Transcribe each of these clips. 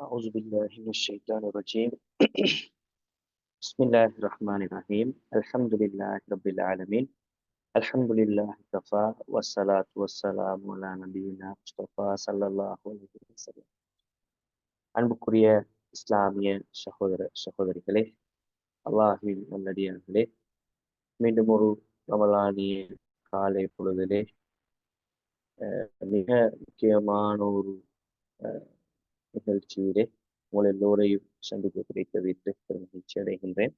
أعوذ بالله من الشيطان الرجيم بسم الله الرحمن الرحيم الحمد لله رب العالمين الحمد لله كفى والصلاة والسلام على نبينا முஸ்தபா சல்லல்லாஹு அலைஹி வஸல்லம் அன்புக்குரிய இஸ்லாமிய சகோதர சகோதரிகளே அல்லாஹுவின் நல்லடியார்களே மீண்டும் ஒரு ரமலானிய காலை பொழுதிலே அஹ், மிக முக்கியமான ஒரு அஹ், நிகழ்ச்சியிலே உங்கள் எல்லோரையும் சந்திக்க கிடைத்த வைத்து பெரும் மகிழ்ச்சி அடைகின்றேன்.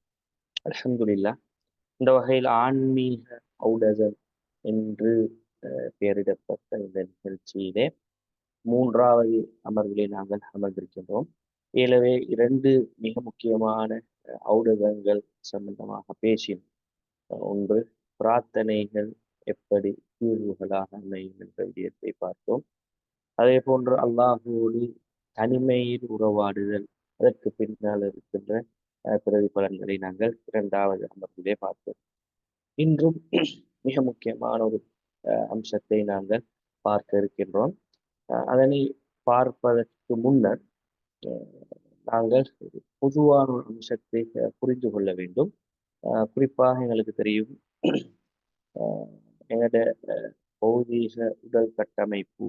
அலமதுல்லா இந்த வகையில் ஆன்மீக ஊடகம் என்று பெயரிடப்பட்ட இந்த நிகழ்ச்சியிலே மூன்றாவது அமர்விலே நாங்கள் அமர்ந்திருக்கின்றோம். எனவே இரண்டு மிக முக்கியமான அஹ், ஊடகங்கள் சம்பந்தமாக பேசினோம். ஒன்று பிரார்த்தனைகள் எப்படி தீர்வுகளாக அமையும் என்ற விடயத்தை பார்த்தோம். அதே போன்று அல்லாஹோடு தனிமையில் உறவாடுதல். அதற்கு பின்னால் இருக்கின்ற பிரதிபலன்களை நாங்கள் இரண்டாவது அமர்விலே பார்த்தோம் இன்றும் மிக முக்கியமான ஒரு அம்சத்தை நாங்கள் பார்க்க இருக்கின்றோம். அதனை பார்ப்பதற்கு முன்னர் நாங்கள் பொதுவான ஒரு அம்சத்தை புரிந்து கொள்ள வேண்டும். குறிப்பாக எங்களுக்கு தெரியும் எங்களோட பௌதீக உடல் கட்டமைப்பு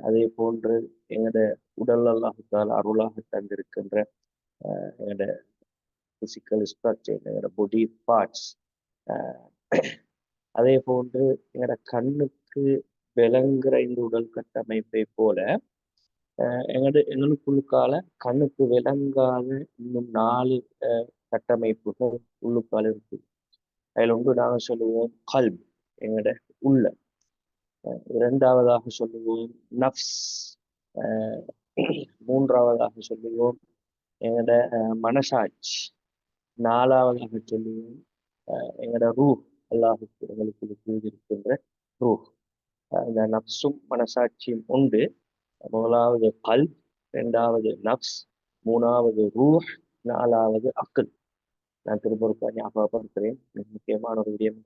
அதே போன்று எங்களோட உடல் அல்லாஹத்தால் அருளாக தந்திருக்கின்ற எங்களோட பிசிக்கல் ஸ்ட்ரக்சர் எங்களோட பொடி பார்ட்ஸ் அதே போன்று எங்களோட கண்ணுக்கு விளங்குற இந்த உடல் கட்டமைப்பை போல எங்களோட எங்களுக்குள்ளுக்கால கண்ணுக்கு விளங்காத இன்னும் நாலு கட்டமைப்புகள் உள்ளுக்கால இருக்கு. அதில் ஒன்று நாங்கள் சொல்லுவோம் கல்ப் எங்களோட உள்ள இரண்டாவதாக சொல்லுவோம் நஃப்ஸ் மூன்றாவதாக சொல்லுவோம் எங்களோட மனசாட்சி. நாலாவதாக சொல்லுவோம் எங்களோட ரூ அல்லாஹுக்கு எங்களுக்கு இருக்கின்ற ரூ இந்த நஃப்ஸும் மனசாட்சியும் உண்டு. முதலாவது கல் ரெண்டாவது நப்ஸ் மூணாவது ரூ நாலாவது அக்கல் நான் திரும்ப ஞாபகப்படுத்துகிறேன் மிக முக்கியமான ஒரு விடயம்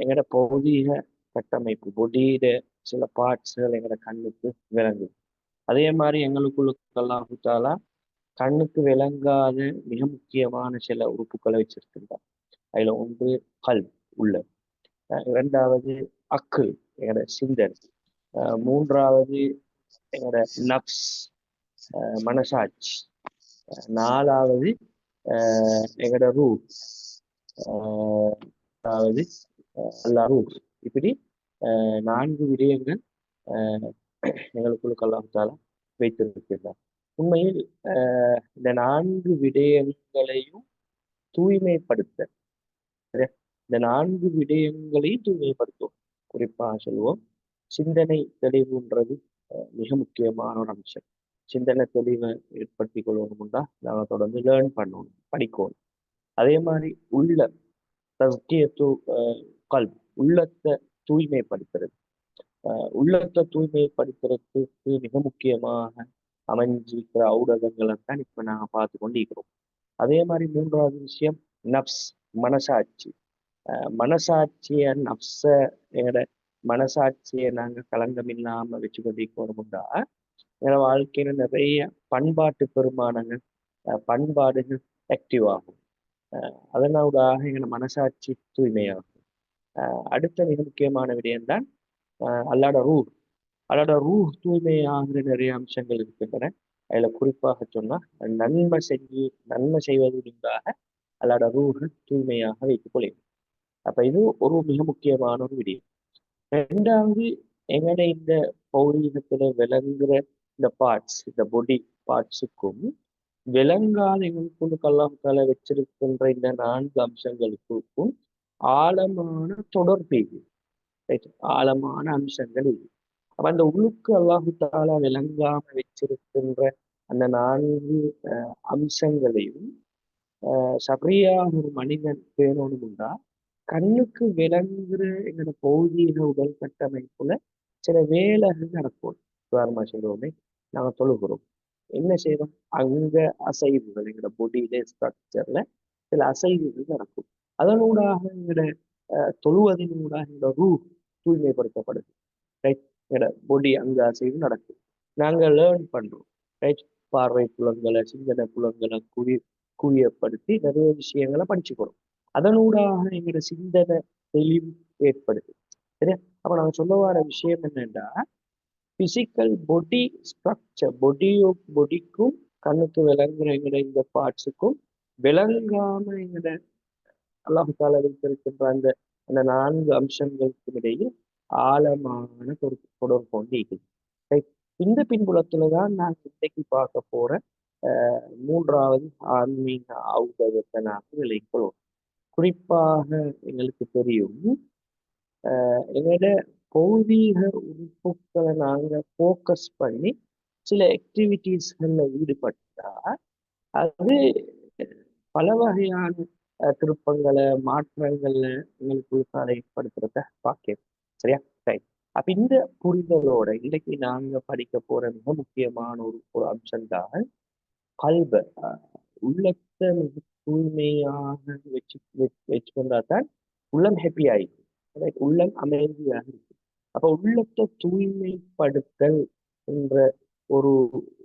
எங்களோட பௌதீக கட்டமைப்பு பொடியிட சில பார்ட்ஸ்கள் எங்களோட கண்ணுக்கு விளங்குது அதே மாதிரி எங்களுக்குள்ளுக்கெல்லாம் கொடுத்தாலா கண்ணுக்கு விளங்காத மிக முக்கியமான சில உறுப்புகளை வச்சிருக்கின்றார். அதுல ஒன்று கல் உள்ள ரெண்டாவது இரண்டாவது அக்கு எங்களோட சிந்தன் மூன்றாவது எங்களோட நப்ஸ் மனசாட்சி நாலாவது எங்களோட ரூ அதாவது அஹ் அல்லா ரூ இப்படி அஹ் நான்கு விடயங்கள் எங்களுக்குள்ள கல்லாத்தால வைத்திருக்கிறார். உண்மையில் இந்த நான்கு விடயங்களையும் தூய்மைப்படுத்த இந்த நான்கு விடயங்களையும் தூய்மைப்படுத்தும் குறிப்பாக சொல்லுவோம் சிந்தனை தெளிவுன்றது மிக முக்கியமான ஒரு அம்சம். சிந்தனை தெளிவை ஏற்படுத்திக் கொள்ளணும்னா நாம தொடர்ந்து லேர்ன் பண்ணணும் படிக்கணும். அதே மாதிரி உள்ள தஸ்கியத்து கல் உள்ளத்தை தூய்மைப்படுத்துறது. உள்ளத்தை தூய்மைப்படுத்துறதுக்கு மிக முக்கியமாக அமைஞ்சிருக்கிற ஊடகங்களை தான் இப்ப நாங்க பார்த்து கொண்டிருக்கிறோம். அதே மாதிரி மூன்றாவது விஷயம் நப்ஸ் மனசாட்சி. மனசாட்சிய நப்ச எங்களோட மனசாட்சியை நாங்க கலங்கம் இல்லாம வச்சு கொண்டிருக்கணும்டா எங்களோட வாழ்க்கையில நிறைய பண்பாட்டு பெருமானங்கள் பண்பாடுகள் ஆக்டிவ் ஆகும். அதனால அதனூடாக எங்களோட மனசாட்சி தூய்மையாகும். அடுத்த மிக முக்கியமான விடயம்தான் அஹ் அல்லாட ரூ அல்லாட ரூ தூய்மையாகிற நிறைய அம்சங்கள் இருக்கின்றன. அதுல குறிப்பாக சொன்னா நன்மை செஞ்சு நன்மை செய்வதற்காக அல்லாட ரூஹை தூய்மையாக வைத்துக் கொள்ளும் அப்ப இது ஒரு மிக முக்கியமான ஒரு விடயம். ரெண்டாவது எங்கட இந்த பௌரீகத்துல விளங்குற இந்த பார்ட்ஸ் இந்த பொடி பார்ட்ஸுக்கும் விளங்காத எங்களுக்குள்ள கல்லாத்தால வச்சிருக்கின்ற இந்த நான்கு அம்சங்களுக்கும் ஆழமான தொடர்பு இது ஆழமான அம்சங்கள் இது அப்ப அந்த உள்ளுக்கு அல்லாஹு தாலா விளங்காம வச்சிருக்கின்ற அந்த நான்கு அம்சங்களையும் அஹ், ஒரு மனிதன் பேணணும்னா கண்ணுக்கு விளங்குற எங்களோட பௌதீக உடல் கட்டமைப்புல சில வேலைகள் நடக்கும். உதாரணமா செய்வோமே நாங்க தொழுகிறோம். என்ன செய்யறோம்? அங்க அசைவுகள் எங்களோட பொடியில ஸ்ட்ரக்சர்ல சில அசைவுகள் நடக்கும். அதனூடாக எங்களோட தொழுவதனூடாக எங்களோட ரூ தூய்மைப்படுத்தப்படுது. ரைட் எங்களோட பொடி அங்க செய்து நடக்கும் நாங்கள் லேர்ன் பண்றோம். ரைட் பார்வை புலங்களை சிந்தனை புலங்களை குவி குவியப்படுத்தி நிறைய விஷயங்களை படிச்சுக்கிறோம். அதனூடாக எங்களோட சிந்தனை தெளிவு ஏற்படுது. சரியா? அப்ப நாங்க சொல்ல வர விஷயம் என்னன்னா பிசிக்கல் பொடி ஸ்ட்ரக்சர் பொடியோ பொடிக்கும் கண்ணுக்கு விளங்குற எங்களோட இந்த பார்ட்ஸுக்கும் விளங்காம எங்களோட அல்லாஹால வைத்திருக்கின்ற அந்த அந்த நான்கு அம்சங்களுக்கும் இடையே ஆழமான ஒரு தொடர்பு கொண்டு இருக்குது இந்த பின்புலத்துல தான் நான் இன்றைக்கு பார்க்க போற மூன்றாவது ஆன்மீக ஔதகத்தை நாங்கள் விளைக்கொள்வோம் குறிப்பாக எங்களுக்கு தெரியும். எங்களோட பௌதீக உறுப்புகளை நாங்க ஃபோக்கஸ் பண்ணி சில ஆக்டிவிட்டீஸ்களில் ஈடுபட்டா அது பல வகையான திருப்பங்களை மாற்றங்கள்ல எங்களுக்கு அதை ஏற்படுத்துறத பார்க்க சரியா? ரைட் அப்ப இந்த புரிதலோட இன்னைக்கு நாங்க படிக்க போற மிக முக்கியமான ஒரு ஒரு அம்சம் தான் கல்வ. உள்ளத்தை மிக தூய்மையாக வச்சு வச்சு கொண்டா தான் உள்ளம் ஹாப்பி ஆயிடும் உள்ளம் அமைதியாக இருக்கு அப்ப உள்ளத்தை தூய்மைப்படுத்தல் என்ற ஒரு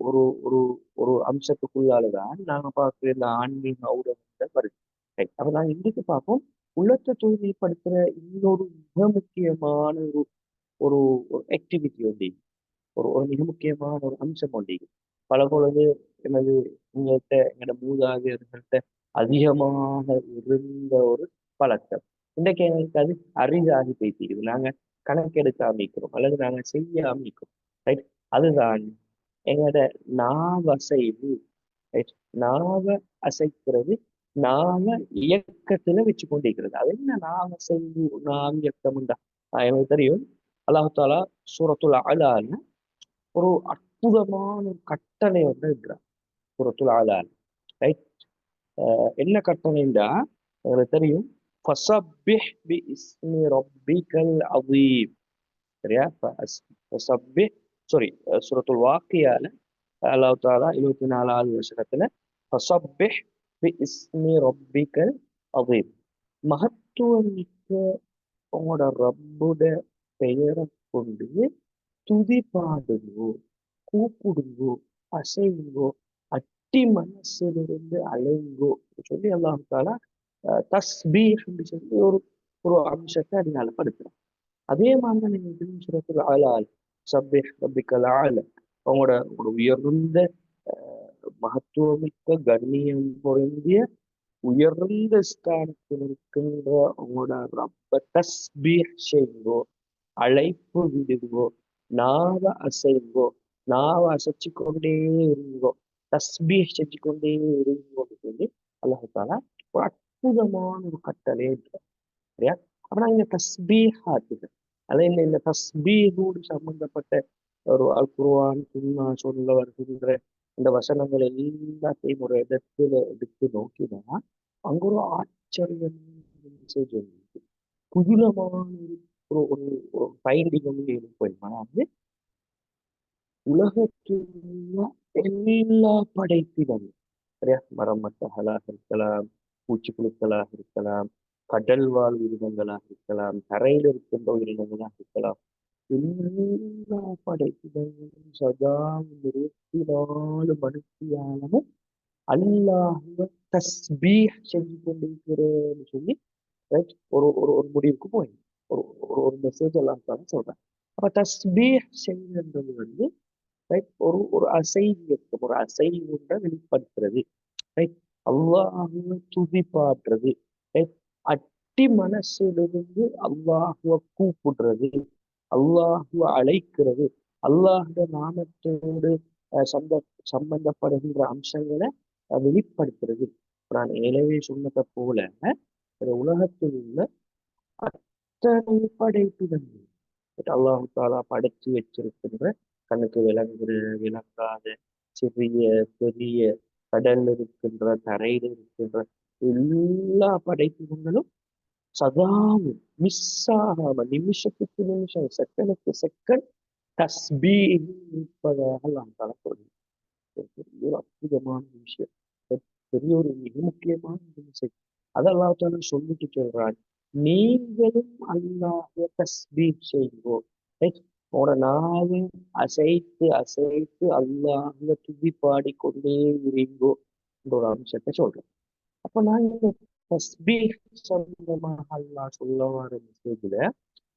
ஒரு ஒரு ஒரு அம்சத்துக்குள்ளாலதான் நாங்க பார்க்குற இந்த ஆன்மீக ஊடகங்கள் வருது. அப்ப நாங்க இன்றைக்கு பார்ப்போம். உள்ளத்தை தூய்மைப்படுத்துற இன்னொரு மிக முக்கியமான ஒரு ஒரு ஆக்டிவிட்டி வந்து ஒரு ஒரு மிக முக்கியமான ஒரு அம்சம் வந்து பல பொழுது எனது உங்கள்கிட்ட எங்களோட மூதாதையர்கள்ட்ட அதிகமாக இருந்த ஒரு பழக்கம். இன்றைக்கு எங்களுக்கு அது அரிதாகி பேசிக்குது நாங்க கணக்கெடுக்க அமைக்கிறோம் அல்லது நாங்க செய்ய அமைக்கிறோம் ரைட் அதுதான் எங்களோட நாவசைவு ரைட் நாவ அசைக்கிறது நாம இயக்கத்துல வச்சு கொண்டிருக்கிறது. அது என்ன நாம செய்வோம் நாம் இயக்கம்டா எனக்கு தெரியும். அல்லாஹாலா சூரத்துல் அலால ஒரு அற்புதமான கட்டளை வந்து இருக்கிறார் சூரத்துல் அலால. ரைட் என்ன கட்டளைண்டா எங்களுக்கு தெரியும். ஃபசப்பிஹ் பி இஸ்மி ரப்பிகல் அதீம் சரியா ஃபசப்பிஹ் சாரி சூரத்துல் வாக்கியால அல்லாஹாலா இருபத்தி நாலாவது வருஷத்துல ஃபசப்பிஹ் இஸ்மி ரொப்பிக்கல் அதீம் உங்களோட ரப்புட பெயரை கொண்டு துதி பாடுங்கோ கூப்பிடுங்கோ அசைங்கோ அட்டி மனசிலிருந்து அலைங்கோ சொல்லி அல்லாஹால தஸ்பீ அப்படின்னு சொல்லி ஒரு ஒரு அம்சத்தை அதனால படுத்துறோம் அதே மாதிரி நீங்க சுரத்துல ஆளால் சப்பே ரப்பிக்கல் உங்களோட ஒரு உயர்ந்த மகத்துவமிக்க கண்ணியம் பொருந்திய உயர்ந்த ஸ்தானத்தில் இருக்கின்ற உங்களோட ரப்ப தஸ்பீர் செய்வோ அழைப்பு விடுவோ நாவ அசைவோ நாவ அசைச்சு கொண்டே இருங்கோ தஸ்பீர் செஞ்சு கொண்டே இருங்கோ சொல்லி அல்லாஹாலா ஒரு அற்புதமான ஒரு கட்டளை சரியா? அப்படின்னா இந்த தஸ்பீஹாத்துகள் அதே இந்த தஸ்பீஹோடு சம்பந்தப்பட்ட ஒரு அல் சுண்ணா சொல்ல வருகின்ற இந்த வசனங்கள் எல்லாத்தையும் ஒரு இடத்துல எடுத்து நோக்கினா அங்க ஒரு ஆச்சரியம் மெசேஜ் வந்து புதுலமான ஒரு ஒரு ஒரு ஃபைண்டிங் வந்து இருக்கும் அதாவது உலகத்தில் எல்லா படைப்பிலும் சரியா? மரம் மட்டகளாக இருக்கலாம் பூச்சிப்புழுக்களாக இருக்கலாம் கடல் வாழ் உயிரினங்களாக இருக்கலாம் தரையில் இருக்கின்ற உயிரினங்களாக இருக்கலாம் எல்லா படைப்புகளும் சதா இருபத்தி நாலு மணித்தியாலமும் அல்லாஹுவ தஸ்பீஹ் செஞ்சு கொண்டிருக்கிறேன்னு சொல்லி ரைட் ஒரு ஒரு ஒரு முடிவுக்கு போய் ஒரு ஒரு ஒரு மெசேஜ் எல்லாம் தான் சொல்றேன். அப்ப தஸ்பீஹ் செய்யறது வந்து ரைட் ஒரு ஒரு அசைவியக்கம் ஒரு அசைவுன்ற வெளிப்படுத்துறது ரைட் அல்லாஹுவ துதிப்பாட்டுறது ரைட் அட்டி மனசிலிருந்து அல்லாஹுவ கூப்பிடுறது அல்லாஹு அழைக்கிறது. அல்லாஹுட நாமத்தோடு சம்ப சம்பந்தப்படுகின்ற அம்சங்களை வெளிப்படுத்துறது. நான் ஏழவே சொன்னதை போல உலகத்தில் உள்ள அத்தனை படைப்புகள் அல்லாஹு தாலா படைச்சு வச்சிருக்கின்ற கண்ணுக்கு விளங்குற விளங்காத சிறிய பெரிய கடல் இருக்கின்ற தரையில் இருக்கின்ற எல்லா படைப்புகளும் சதாவும் மிஸ் ஆகாம நிமிஷத்துக்கு நிமிஷம் செகண்டுக்கு செகண்ட் தஸ்பீஹ் இருப்பதாக நாம் தரப்படுது பெரிய ஒரு அற்புதமான விஷயம் பெரிய ஒரு மிக முக்கியமான விஷயம் அதெல்லாம் சொல்லிட்டு சொல்றான் நீங்களும் அல்லாஹ தஸ்பீஹ் செய்வோம் உங்களோட நாவை அசைத்து அசைத்து அல்லாஹ்ல துதி பாடிக்கொண்டே இருங்கோ என்ற ஒரு அம்சத்தை சொல்றேன் அப்ப நான் தஸ்பீக் தஸ்பீஹ் அல்லாஹ் சொல்ல வர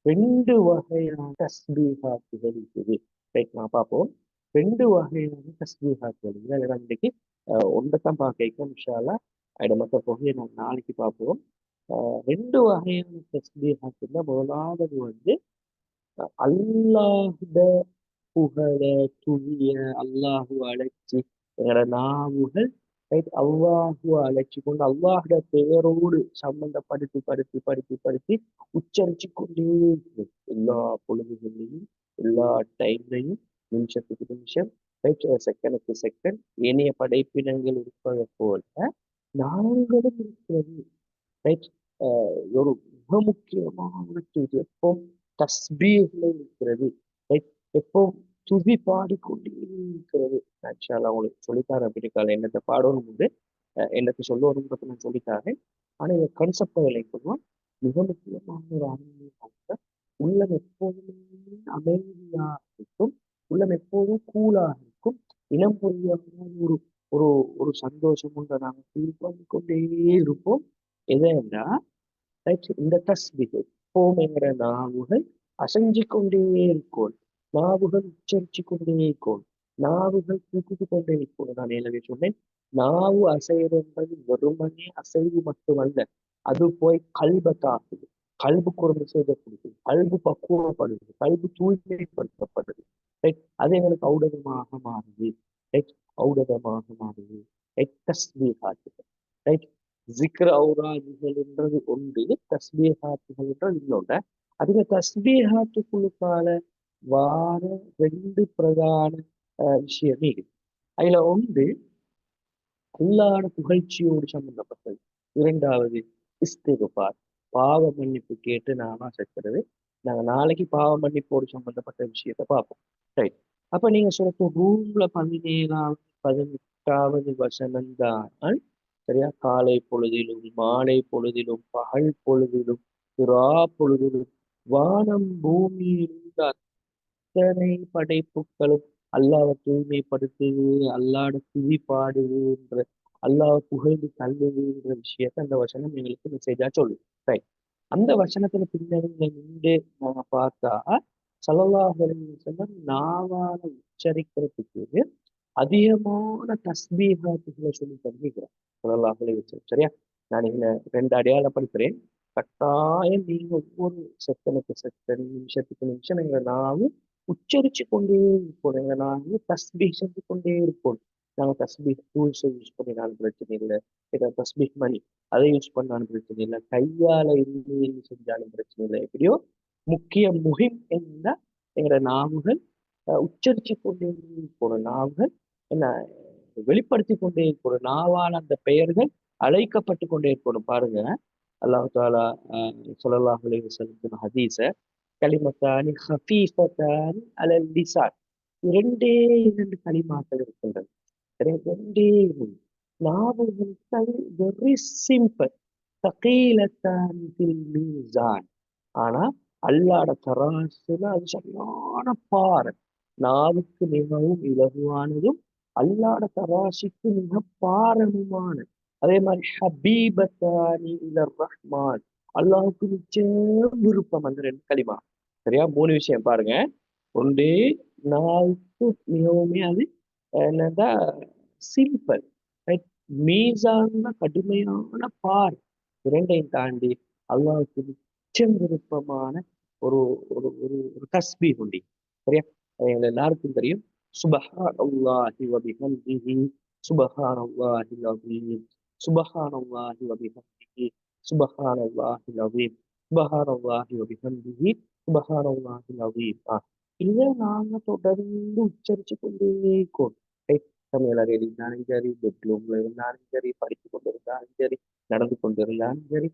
ரெண்டு வகையான தஸ்பீகாத்துகள் இருக்குது. ரைட் பார்ப்போம். ரெண்டு வகையான தஸ்பீகாத்துகள் இருக்குது நான் இன்னைக்கு ஒன்றை தான் பார்க்க இன்ஷால்லா இடமத்த போக நான் நாளைக்கு பார்ப்போம். ரெண்டு வகையான தஸ்பீகாத்துல முதலாவது வந்து அல்லாஹுட புகழ துணிய அல்லாஹு அழைச்சி எங்களோட நாவுகள் ரைட் அல்லாஹு அழைச்சி கொண்டு அல்லாஹுட பெயரோடு சம்பந்தப்படுத்தி படுத்தி படுத்தி படுத்தி உச்சரிச்சு கொண்டே எல்லா பொழுதுகளையும் எல்லா டைம்லையும் நிமிஷத்துக்கு நிமிஷம் ரைட் செகண்டுக்கு செகண்ட் ஏனைய படைப்பினங்கள் இருப்பதை போல நாங்களும் இருக்கிறது ரைட் ஒரு மிக முக்கியமான இது எப்போ தஸ்பீர்ல இருக்கிறது ரைட் எப்போ துதி பாடிக்கொண்டே இருக்கிறது ஆக்சுவலா சொல்லித்தார் சொல்லித்தாரேன் அப்படி என்னத்தை பாடணும் போது என்னத்தை சொல்லணும்ன்றது நான் சொல்லித்தாரேன். ஆனால் இந்த கன்செப்ட் விளைக்கணும் மிக முக்கியமான ஒரு ஆன்மீக உள்ளம் எப்போதுமே அமைதியா இருக்கும் உள்ளம் எப்போதும் கூலாக இருக்கும். இனம் புரியாத ஒரு ஒரு ஒரு சந்தோஷம் உண்டு. நாங்கள் ஃபீல் பண்ணிக்கொண்டே இருப்போம். எதுனா இந்த தஸ்பிகள் போமெங்கிற நாவுகள் அசைஞ்சு கொண்டே இருக்கும் நாவுகள் உச்சரிச்சு கொண்டே கோள் நாவுகள் தூக்கிட்டு கொண்டே இருக்கும் நான் ஏற்கனவே சொன்னேன். நாவு அசைவென்பது வெறுமனே அசைவு மட்டுமல்ல அது போய் கல்ப தாக்குது கல்பு ஒரு மெசேஜை கொடுக்குது கல்பு பக்குவப்படுது கல்பு தூய்மைப்படுத்தப்படுது ரைட் அது எங்களுக்கு ஔடகமாக மாறுது. ரைட் ஔடகமாக மாறுது. ரைட் தஸ்மீகாட்டுகள் ரைட் ஜிக்ர ஔராஜுகள்ன்றது ஒன்று தஸ்மீகாத்துகள்ன்றது இன்னொன்று. அதுல தஸ்மீகாத்துக்குள்ளுக்கால வார ரெண்டு பிரதான விஷயம் இருக்குது அதுல ஒன்று உள்ளான புகழ்ச்சியோடு சம்பந்தப்பட்டது. இரண்டாவது இஸ்திகுபார் பாவ மன்னிப்பு கேட்டு நானா செத்துறது நாங்க நாளைக்கு பாவ மன்னிப்போடு சம்பந்தப்பட்ட விஷயத்த பார்ப்போம். ரைட் அப்ப நீங்க சொல்ற ரூம்ல பதினேழாவது பதினெட்டாவது வசனம்தான் சரியா? காலை பொழுதிலும் மாலை பொழுதிலும் பகல் பொழுதிலும் புறா பொழுதிலும் வானம் பூமியில் அத்தனை படைப்புகளும் அல்லாவை தூய்மைப்படுத்துது அல்லாட துதி பாடுது என்ற அல்லாஹ் புகழ்ந்து தள்ளுதுன்ற விஷயத்த அந்த வசனம் எங்களுக்கு மெசேஜா சொல்லுது. ரைட் அந்த வசனத்துல பின்னணியில நின்று நம்ம பார்த்தா சலல்லாஹலம் நாவால உச்சரிக்கிறதுக்கு அதிகமான தஸ்மீகாத்துகளை சொல்லி தந்திக்கிறேன் சலல்லாஹலை வச்சு சரியா? நான் இங்க ரெண்டு அடையாளப்படுத்துறேன் கட்டாயம் நீங்க ஒவ்வொரு செத்தனுக்கு செகண்ட் நிமிஷத்துக்கு நிமிஷம் எங்க நாவும் உச்சரிச்சு கொண்டே இருப்போம். எங்க தஸ்பி தஸ்பீ செஞ்சு கொண்டே இருப்போம். நாங்க தஸ்பீக் டூல்ஸை யூஸ் பண்ணினாலும் பிரச்சனை இல்லை. ஏதாவது தஸ்பீக் மணி அதை யூஸ் பண்ணாலும் பிரச்சனை இல்லை. கையால இருந்து செஞ்சாலும் பிரச்சனை இல்லை. எப்படியோ முக்கிய முகிம் என்ன எங்களோட நாவுகள் உச்சரிச்சு கொண்டே போற நாவுகள் என்ன வெளிப்படுத்தி கொண்டே இருக்கணும் நாவால் அந்த பெயர்கள் அழைக்கப்பட்டு கொண்டே இருக்கணும் பாருங்க. அல்லாஹாலா தாலா சொல்லலாஹ் செலுத்தின ஹதீஸை களிமத்தானி ஹஃபீஃபத்தானி அலல் லிசான். இரண்டே இரண்டு களிமாக்கள் இருக்கின்றது ரெண்டே நாவுகள் வெரி சிம்பிள் தகீலத்தான் மீசான் ஆனா அல்லாட தராசுல அது சரியான பாறை. நாவுக்கு மிகவும் இலகுவானதும் அல்லாட தராசிக்கு மிக பாரமுமான அதே மாதிரி ஹபீபத்தானி இலர் ரஹ்மான். அல்லாஹுக்கு நிச்சயம் விருப்பம். அந்த ரெண்டு களிமா. சரியா? மூணு விஷயம் பாருங்க. ஒன்று நாளுக்கு மிகவுமே அது என்னதா? சிம்பிள். மீசான கடுமையான பார் இரண்டையும் தாண்டி அல்லாவுக்கு நிச்சயம் விருப்பமான ஒரு ஒரு ஒரு ஒரு தஸ்பி உண்டி. சரியா? எங்க எல்லாருக்கும் தெரியும். சுபஹான் அல்லாஹி வபிஹம்திஹி. சுபஹான் அல்லாஹி சுபஹான் அல்லாஹி வபிஹம்திஹி. சுபஹான் அல்லாஹி அலீம் சுபஹான் அல்லாஹி வபிஹம்திஹி சுபஹான் அல்லாஹி அலீம் இதை நாங்க தொடர்ந்து உச்சரிச்சு கொண்டே இருக்கோம். சமையலறையில் இருந்தாலும் சரி பெட்ரூம்ல இருந்தாலும் சரி படித்து கொண்டிருந்தாலும் சரி நடந்து கொண்டிருந்தாலும் சரி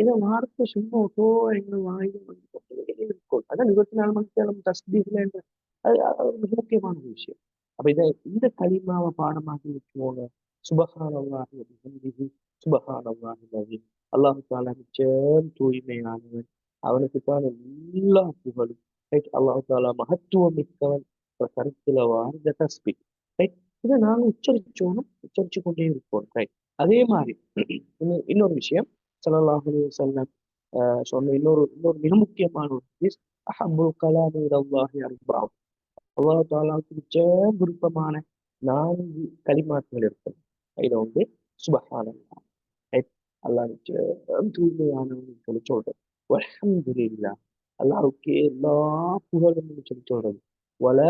இதை வார்த்தை சும்மா ஓட்டோ எங்க வாயில் வந்து கொண்டே இருக்கும். அதான் இருபத்தி நாலு மணி நேரம் தஸ்பீஸ்ல அது மிக முக்கியமான விஷயம். அப்ப இதை இந்த களிமாவை பாடமாக இருக்கோங்க வச்சுக்கோங்க சுபகானவாகி அபிஹந்திஹி சுபகானவாகி அல்லாஹு தாலா நிச்சயம் தூய்மையானவன் அவனுக்கு தான் எல்லா புகழும் ரைட் அல்லாஹு தாலா மகத்துவம் மிக்கவன் கருத்துல வாழ்ந்த தஸ்பி ரைட் இதை நாங்கள் உச்சரிச்சோனும் உச்சரிச்சு கொண்டே இருப்போம் ரைட் அதே மாதிரி இன்னொ- இன்னொரு விஷயம் ஸல்லல்லாஹு செல்லம் சொன்ன இன்னொரு இன்னொரு மிக முக்கியமான ஒரு ஹதீஸ் அஹப்புல் கலாமி ரவ்வாஹி அர்பஅம் அல்லாஹு தாலாவுக்கு மிச்ச விருப்பமான நான்கு கலிமாக்கள் இருக்கு இதுல வந்து சுபஹானல்லாஹ் ரைட் அல்லாஹ் மிச்ச தூய்மையானவன் சொல்லி சொல்றது வல்ஹம்துலில்லாஹ் அல்லாஹ்வுக்கு எல்லா புகழும் சொல்லி சொல்றது வல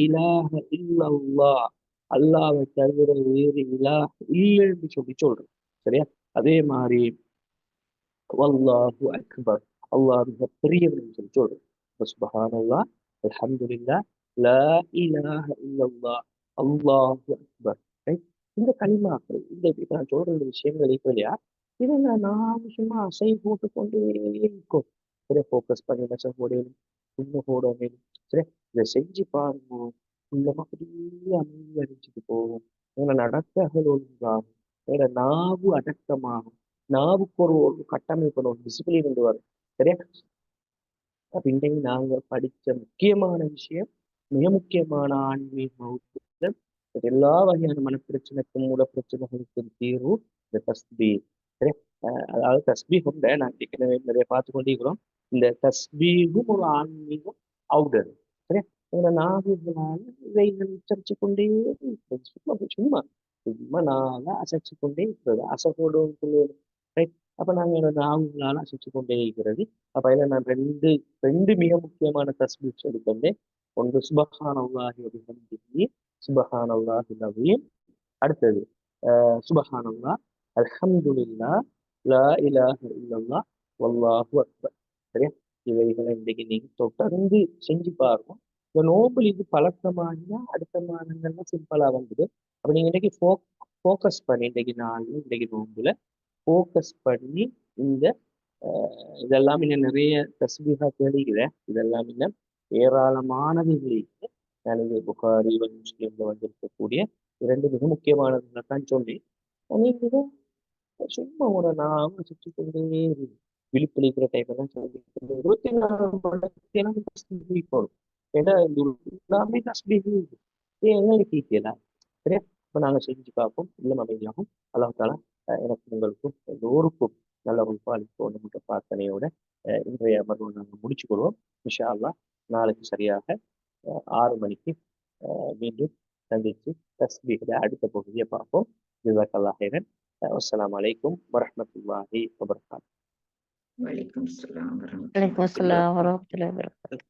இலாஹ இல்லல்லாஹ் அல்லாஹ்வை தவிர வேறு இலாஹ் இல்லைன்னு சொல்லி சொல்றது சரியா அதே மாதிரி வல்லாஹு அக்பர் அல்லாஹ் மிக பெரியவன் சொல்லி சொல்றது சுபஹானல்லாஹ் அல்ஹம்துலில்லாஹ் லா இலாஹ இல்லல்லாஹ் அல்லாஹு அக்பர் ரைட் இந்த களிமாக்கள் இந்த இப்ப நான் சொல்ற இந்த விஷயங்கள் இப்போ இல்லையா? இதை நான் சும்மா அசை போட்டு கொண்டே இருக்கும். சரியா ஃபோக்கஸ் பண்ணி மெச போடணும்? உண்மை போடணும். சரியா இதை செஞ்சு பாருங்க. உள்ளமா அப்படியே அமைதி அடிச்சுட்டு போகும். உங்களை எங்களை அகல் ஒழுங்காகும். உங்களோட நாவு அடக்கமாகும். நாவுக்கு ஒரு ஒரு கட்டமைப்பு ஒரு டிசிப்ளின் கொண்டு வரும். சரியா? அப்ப இன்றைக்கு நாங்க படிச்ச முக்கியமான விஷயம் மிக முக்கியமான ஆன்மீக வகுப்பு. எல்லா வகையான மனப்பிரச்சனைக்கும் மூல பிரச்சனைகளுக்கும் தீர்வு இந்த தஸ்பி. சரி? அதாவது தஸ்பி கொண்ட நான் ஏற்கனவே நிறைய பார்த்து கொண்டிருக்கிறோம் இந்த தஸ்பீகும் ஒரு ஆன்மீகம் அவுடர். சரியா இந்த நாகுகளால இவைகள் உச்சரிச்சு கொண்டே சும்மா சும்மா சும்மா நாள அசைச்சு கொண்டே இருக்கிறது. அசைப்போடும் ரைட் அப்ப நாங்க என்னோட நாவுகளால அசைச்சு கொண்டே இருக்கிறது. அப்ப இதுல நான் ரெண்டு ரெண்டு மிக முக்கியமான தஸ்பீ சொல்லிக்கொண்டேன் ஒன்று சுபகான சுபஹானல்லாஹி வபிஹம்திஹி சுபஹானல்லாஹி அடுத்தது அஹ் சுபஹானல்லாஹ் அல்ஹம்துலில்லாஹ் லா இலாஹ இல்லல்லா வல்லாஹு அக்பர். சரியா? இவைகளை இன்றைக்கு நீங்க தொடர்ந்து செஞ்சு பாருங்க. இந்த நோபல் இது பழக்கமானா அடுத்த மாதங்கள்ல சிம்பிளா வந்துடு அப்ப நீங்க இன்னைக்கு ஃபோ ஃபோக்கஸ் பண்ணி இன்றைக்கு நாள் இன்றைக்கு நோம்புல ஃபோக்கஸ் பண்ணி இந்த இதெல்லாம் இன்னும் நிறைய தஸ்பீகா தேடுகிறேன். இதெல்லாம் இன்னும் ஏராளமானது இருக்கு நான் புகாரி முஸ்லீம்ல வந்திருக்கக்கூடிய இரண்டு மிக முக்கியமானதுன்னு தான் சொல்லி நீங்க சும்மா ஒரு நாம சுற்றி கொண்டே விழிப்புணிக்கிற டைப் எல்லாம் சொல்லி இருபத்தி நாலு மணி நேரம் போடும் எல்லாமே தஸ்பீஹ் ஏன் எங்களுக்கு சரியா இப்போ நாங்கள் செஞ்சு பார்ப்போம். இல்லை அமைதியாகும். அல்லாஹ் தாலா எனக்கு உங்களுக்கும் எல்லோருக்கும் நல்ல ஒரு பாலிப்போம் என்ற பிரார்த்தனையோட இன்றைய அமர்வு நாங்கள் முடிச்சு கொள்வோம். இன்ஷா நாளைக்கு சரியாக ஆறு மணிக்கு மீண்டும் சந்தித்து தஸ்பீஹில் அடுத்த பகுதியை பார்ப்போம். ஜிசாக்கல்லாஹ் ஹைரன் அஸ்ஸலாமு அலைக்கும் வரஹ்மத்துல்லாஹி வபரகாத்துஹு வலைக்கும் அஸ்ஸலாம் வரஹ்மத்துல்லாஹி வலைக்கம் அஸ்ஸலாம் வரஹ்மத்துல்லாஹி வபரகாத்துஹு